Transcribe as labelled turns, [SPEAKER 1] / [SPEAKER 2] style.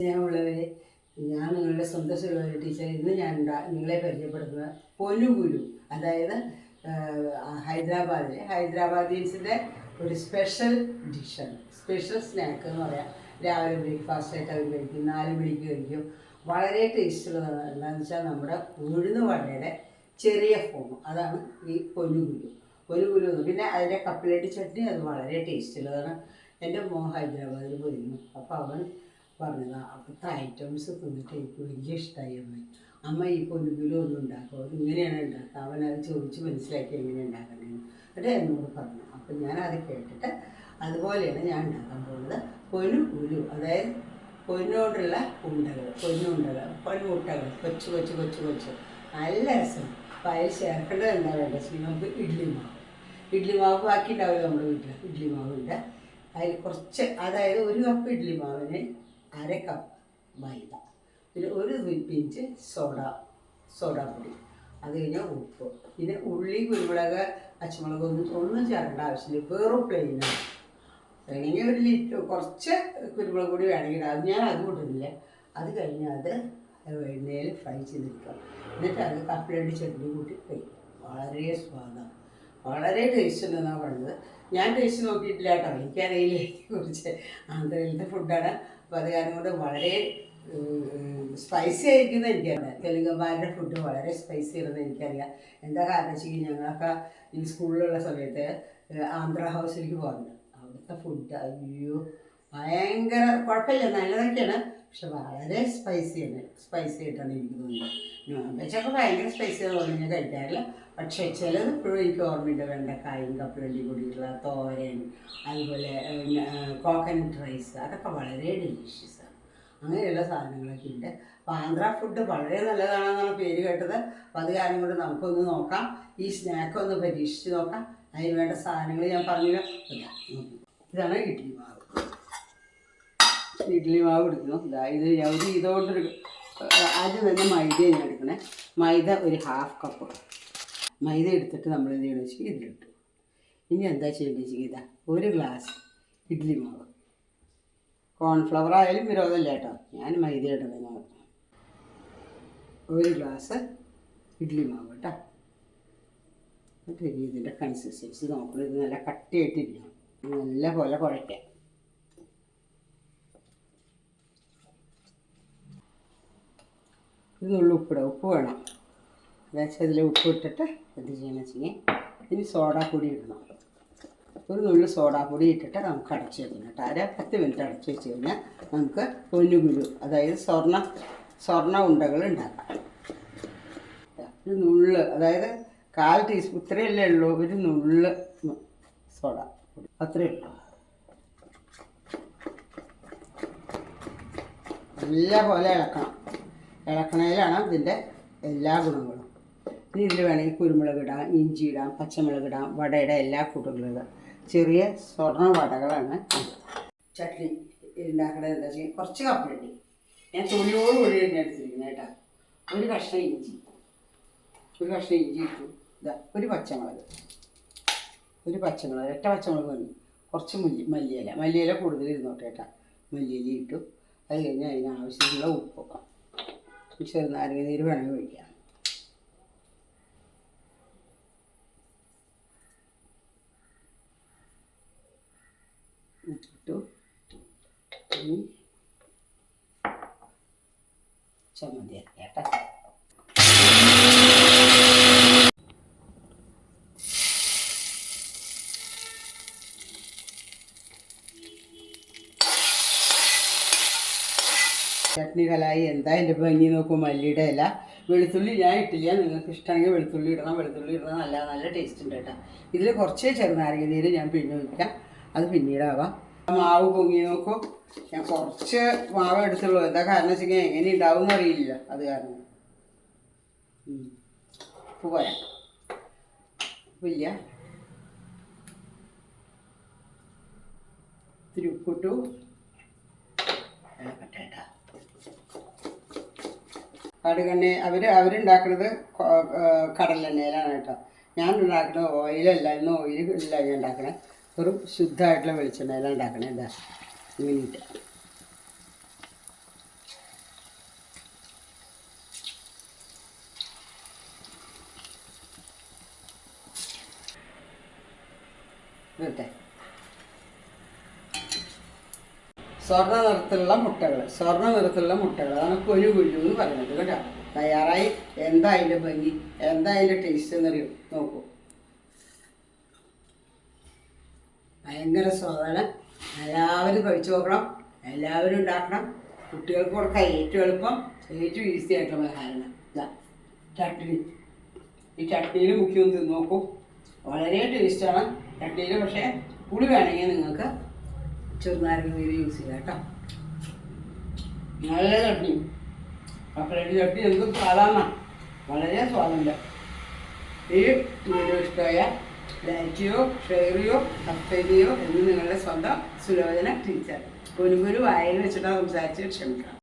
[SPEAKER 1] സ്നേഹമുള്ളവരെ ഞാൻ നിങ്ങളുടെ സ്വന്തം ഒരു ടീച്ചർ ഇന്ന് ഞാൻ നിങ്ങളെ പരിചയപ്പെടുത്തുന്നത് പൊന്നുഗുരു അതായത് ഹൈദരാബാദിലെ ഹൈദരാബാദീൻസിന്റെ ഒരു സ്പെഷ്യൽ ഡിഷാണ് സ്പെഷ്യൽ സ്നാക്ക് എന്ന് പറയാം. രാവിലെ ബ്രേക്ക്ഫാസ്റ്റ് ആയിട്ട് അവർ കഴിക്കും നാല് മണിക്ക് കഴിക്കും. വളരെ ടേസ്റ്റുള്ളതാണ് എന്താണെന്ന് വെച്ചാൽ നമ്മുടെ ഉഴുന്ന് വടയുടെ ചെറിയ ഫോം അതാണ് ഈ പൊന്നുഗുരു എന്ന്. പിന്നെ അതിന്റെ കപ്പിലേറ്റ് ചട്നി അത് വളരെ ടേസ്റ്റുള്ളതാണ് എന്റെ മോൻ ഹൈദരാബാദിൽ പോയിരുന്നു. അപ്പോൾ അവൻ പറഞ്ഞതാ. അവിടുത്തെ ഐറ്റംസ് തിന്നിട്ട് എനിക്ക് വലിയ ഇഷ്ടമായി അമ്മ അമ്മ ഈ പൊന്നുകിലും ഒന്നും ഉണ്ടാക്കുക ഇങ്ങനെയാണ് ഉണ്ടാക്കുക. അവൻ അത് ചോദിച്ച് മനസ്സിലാക്കി എങ്ങനെ ഉണ്ടാക്കണമെന്ന് എന്നിട്ട് എന്നോട് പറഞ്ഞു. അപ്പം ഞാൻ അത് കേട്ടിട്ട് അതുപോലെയാണ് ഞാൻ ഉണ്ടാക്കാൻ പോകുന്നത്. പൊന്നു ഉലു അതായത് പൊന്നോടുള്ള ഉണ്ടകൾ പൊന്നുണ്ടകൾ പൊന്നുട്ടകൾ കൊച്ചു കൊച്ചു കൊച്ചു കൊച്ചു. നല്ല രസം. അപ്പോൾ ചേർക്കേണ്ടത് എന്താ വേണ്ടത് വെച്ചാൽ നമുക്ക് ഇഡ്ഡലി മാവ്. ഇഡ്ഡലി മാവ് ബാക്കി ഉണ്ടാവില്ല നമ്മുടെ വീട്ടിൽ ഇഡ്ഡലി മാവുണ്ട്. അതിൽ കുറച്ച് അതായത് ഒരു കപ്പ് ഇഡ്ഡലി മാവിന് അര കപ്പ് മൈദ. പിന്നെ ഒരു പിഞ്ച് സോഡ സോഡാപ്പൊടി അത് കഴിഞ്ഞാൽ ഉപ്പ്. പിന്നെ ഉള്ളി കുരുമുളക് പച്ചമുളക് ഒന്നും ഒന്നും ചേർക്കേണ്ട ആവശ്യമില്ല. വെറും പ്ലെയിനാണ് വേണമെങ്കിൽ ഒരു ലിറ്റർ കുറച്ച് കുരുമുളക് പൊടി വേണമെങ്കിൽ അത് ഞാൻ അത് കൂട്ടുന്നില്ല അത് കഴിഞ്ഞാൽ അത് എണ്ണയിൽ ഫ്രൈ ചെയ്തെടുക്കുക എന്നിട്ട് അത് കപ്പലണ്ടി ചട്നി കൂട്ടി കഴിക്കും വളരെ സ്വാദാണ് വളരെ ടേസ്റ്റ് ഉണ്ടെന്നാണ് പറഞ്ഞത്. ഞാൻ ടേസ്റ്റ് നോക്കിയിട്ടില്ല കേട്ടോ. എനിക്കറിയില്ല. കുറിച്ച് ആന്ധ്രയിലത്തെ ഫുഡാണ് അപ്പോൾ അത് കൊണ്ട് വളരെ സ്പൈസി ആയിരിക്കുന്നത് എനിക്കറിയാം തെലുങ്കന്മാരുടെ ഫുഡ് വളരെ സ്പൈസി ആണെന്ന് എനിക്കറിയാം എന്താ കാരണം വെച്ചാൽ ഞങ്ങളൊക്കെ ഈ സ്കൂളിലുള്ള സമയത്ത് ആന്ധ്ര ഹൗസിലേക്ക് പോകുന്നുണ്ട് അവിടുത്തെ ഫുഡ് അയ്യോ ഭയങ്കര കുഴപ്പമില്ല നല്ലതൊക്കെയാണ്. പക്ഷെ വളരെ സ്പൈസി സ്പൈസിയാണ് സ്പൈസി ആയിട്ടാണ് എനിക്ക് തോന്നുന്നത് നോൺ വെജൊക്കെ ഭയങ്കര സ്പൈസി തോന്നുന്നു ഞാൻ കഴിക്കാറില്ല. പക്ഷേ ചിലത് ഇപ്പോഴും എനിക്ക് ഓർമ്മയുണ്ട്. വെണ്ടക്കായും കപ്പലണ്ടി കൂടിയിട്ടുള്ള തോരൻ അതുപോലെ കോക്കനട്ട് റൈസ് അതൊക്കെ വളരെ ഡെലീഷ്യസ് ആണ്. അങ്ങനെയുള്ള സാധനങ്ങളൊക്കെ ഉണ്ട്. അപ്പോൾ ആന്ധ്ര ഫുഡ് വളരെ നല്ലതാണെന്നാണ് പേര് കേട്ടത്. അപ്പോൾ അത് കാരണം കൊണ്ട് നമുക്കൊന്ന് നോക്കാം. ഈ സ്നാക്ക് ഒന്ന് പരീക്ഷിച്ച് നോക്കാം. അതിന് വേണ്ട സാധനങ്ങൾ ഞാൻ പറഞ്ഞു ഇതാണ് ഇഡ്ഡലി മാവ്. ഇഡ്ഡലി മാവ് എടുക്കുന്നു ഇത് ഞാൻ ഒരു ആദ്യം തന്നെ മൈദ ഞാൻ എടുക്കണേ. മൈദ ഒരു ഹാഫ് കപ്പ്. മൈദ എടുത്തിട്ട് നമ്മൾ എന്ത് ചെയ്യണമെന്ന് വെച്ചാൽ ഇതിലിട്ടു. ഇനി എന്താ ചെയ്യേണ്ടത് വെച്ചാൽ ഇതാ ഒരു ഗ്ലാസ് ഇഡ്ഡലി മാവ്. കോൺഫ്ലവർ ആയാലും വിരോധമല്ല കേട്ടോ. ഞാൻ മൈദ ഇടുന്നത് ഒരു ഗ്ലാസ് ഇഡ്ഡലി മാവ് കേട്ടോ. എന്നിട്ട് ഇതിന്റെ കൺസിസ്റ്റൻസി നോക്കണം. ഇത് നല്ല കട്ടിയായിട്ടിരിക്കണം. നല്ല പോലെ കുഴയ്ക്കാം. ഇത് നുള്ളി ഉപ്പിടുക ഉപ്പ് വേണം. അതായത് അതിൽ ഉപ്പ് ഇട്ടിട്ട് എന്ത് ചെയ്യണമെന്ന് വെച്ചെങ്കിൽ ഇനി സോഡാപ്പൊടി ഇടണം. ഒരു നുള്ളി സോഡാപ്പൊടി ഇട്ടിട്ട് നമുക്ക് അടച്ച് വെക്കണം കേട്ടോ. അര പത്ത് മിനിറ്റ് അടച്ച് വെച്ച് കഴിഞ്ഞാൽ നമുക്ക് പൊന്നുകുരു അതായത് സ്വർണ സ്വർണ ഉണ്ടകൾ ഉണ്ടാക്കാം. ഒരു നുള്ള് അതായത് കാൽ ടീസ്പൂൺ ഇത്രയല്ലേ ഉള്ളൂ. ഒരു നുള്ള് സോഡ അത്രയേ ഉള്ളൂ. നല്ല പോലെ ഇളക്കണം. ഇളക്കണയിലാണ് ഇതിന്റെ എല്ലാ ഗുണങ്ങളും. ഇനി ഇതിൽ വേണമെങ്കിൽ കുരുമുളക് ഇടാം ഇഞ്ചി ഇടാം പച്ചമുളക് ഇടാം വടയുടെ എല്ലാ കൂട്ടുകളും ഇടാം. ചെറിയ സ്വർണ വടകളാണ് ചട്നി ഉണ്ടാക്കണത് എന്താ വെച്ചാൽ കുറച്ച് കപ്പലണ്ടി ഞാൻ തൊഴിലോട് കൂടി തന്നെ എടുത്തിരിക്കുന്നത് കേട്ടോ. ഒരു കഷ്ണം ഇഞ്ചി. ഒരു കഷ്ണം ഇഞ്ചി ഇട്ടു. ഇതാ ഒരു പച്ചമുളക്. ഒരു പച്ചമുളക് ഒറ്റ പച്ചമുളക് മതി. കുറച്ച് മല്ലി മല്ലിയില. മല്ലിയില കൂടുതൽ ഇരുന്നോട്ടെ കേട്ടോ. മല്ലിയില ഇട്ടു. അത് കഴിഞ്ഞ് അതിന് ആവശ്യമുള്ള ഉപ്പ് ചെറുനാരങ്ങ നീര് വേണമെങ്കിൽ ഒഴിക്കാം ഇട്ടു ചമ്മന്തി ആക്കാം കേട്ടോ. ചട്നി കലായി. എന്താ എന്റെ ഭംഗി നോക്കും മല്ലിയുടെ ഇല. വെളുത്തുള്ളി ഞാൻ ഇട്ടില്ല. നിങ്ങൾക്ക് ഇഷ്ടമാണെങ്കിൽ വെളുത്തുള്ളി ഇടണം. വെളുത്തുള്ളി ഇടണം. നല്ല നല്ല ടേസ്റ്റ് ഉണ്ട് കേട്ടോ. ഇതിൽ കുറച്ച് ചെറുനാരങ്ങ നീര് ഞാൻ പിന്നെ ഒഴിക്കാം. അത് പിന്നീടാവാം മാവ് പൊങ്ങി നോക്കൂ. ഞാൻ കുറച്ച് മാവ് എടുത്തുള്ളൂ. എന്താ കാരണം വെച്ചെങ്കിൽ എങ്ങനെ ഉണ്ടാവും എന്നറിയില്ല. അത് കാരണം. പോരാ. ഇല്ല. ഉപ്പിട്ടു കേട്ടോ കടുകെണ്ണ അവർ അവരുണ്ടാക്കുന്നത് കടലെണ്ണയിലാണ് കേട്ടോ. ഞാൻ ഉണ്ടാക്കുന്നത് ഓയിലല്ല ഇന്ന് ഓയിൽ ഇല്ല ഞാൻ ഉണ്ടാക്കണേ. വെറും ശുദ്ധമായിട്ടുള്ള വെളിച്ചെണ്ണയിലാണ് ഉണ്ടാക്കണേ എന്താ? ഇങ്ങനെയിട്ട്. ഇതട്ടെ സ്വർണ നിറത്തിലുള്ള മുട്ടകൾ സ്വർണ നിറത്തിലുള്ള മുട്ടകൾ അതാണ് കൊരു കുഴു എന്ന് പറയുന്നത് കേട്ടോ. തയ്യാറായി? എന്താ അതിന്റെ ഭംഗി? എന്താ അതിന്റെ ടേസ്റ്റ് എന്നറിയും? നോക്കൂ. ഭയങ്കര സ്വാദാണ്. എല്ലാവരും കഴിച്ചു നോക്കണം. എല്ലാവരും ഉണ്ടാക്കണം. കുട്ടികൾക്ക് കൊടുക്കാൻ ഏറ്റവും എളുപ്പം ഏറ്റവും ഈസി ആയിട്ടുള്ള പലഹാരമാണ് ഇതാ ചട്നി. ഈ ചട്നിയിൽ മുഖ്യം തിന്ന് നോക്കൂ. വളരെ ടേസ്റ്റാണ് ചട്നിയിൽ പക്ഷേ പുളി വേണമെങ്കിൽ നിങ്ങൾക്ക് ചെറുനാരങ്ങ നീര് യൂസ് ചെയ്യാം കേട്ടോ. നല്ല ചട്നി. കപ്പലണ്ടി ചട്നി എന്ത് സ്വാദാണ് വളരെ സ്വാദുണ്ട്. ഈ വീഡിയോ ഇഷ്ടമായ ലൈക്ക് ചെയ്യോ ഷെയർ ചെയ്യോ സബ്സ്ക്രൈബ് ചെയ്യോ എന്ന് നിങ്ങളുടെ സ്വന്തം സുലോചന ടീച്ചർ ഒരു വായിൽ വെച്ചിട്ടാണ് സംസാരിച്ച് ക്ഷമിക്കണം.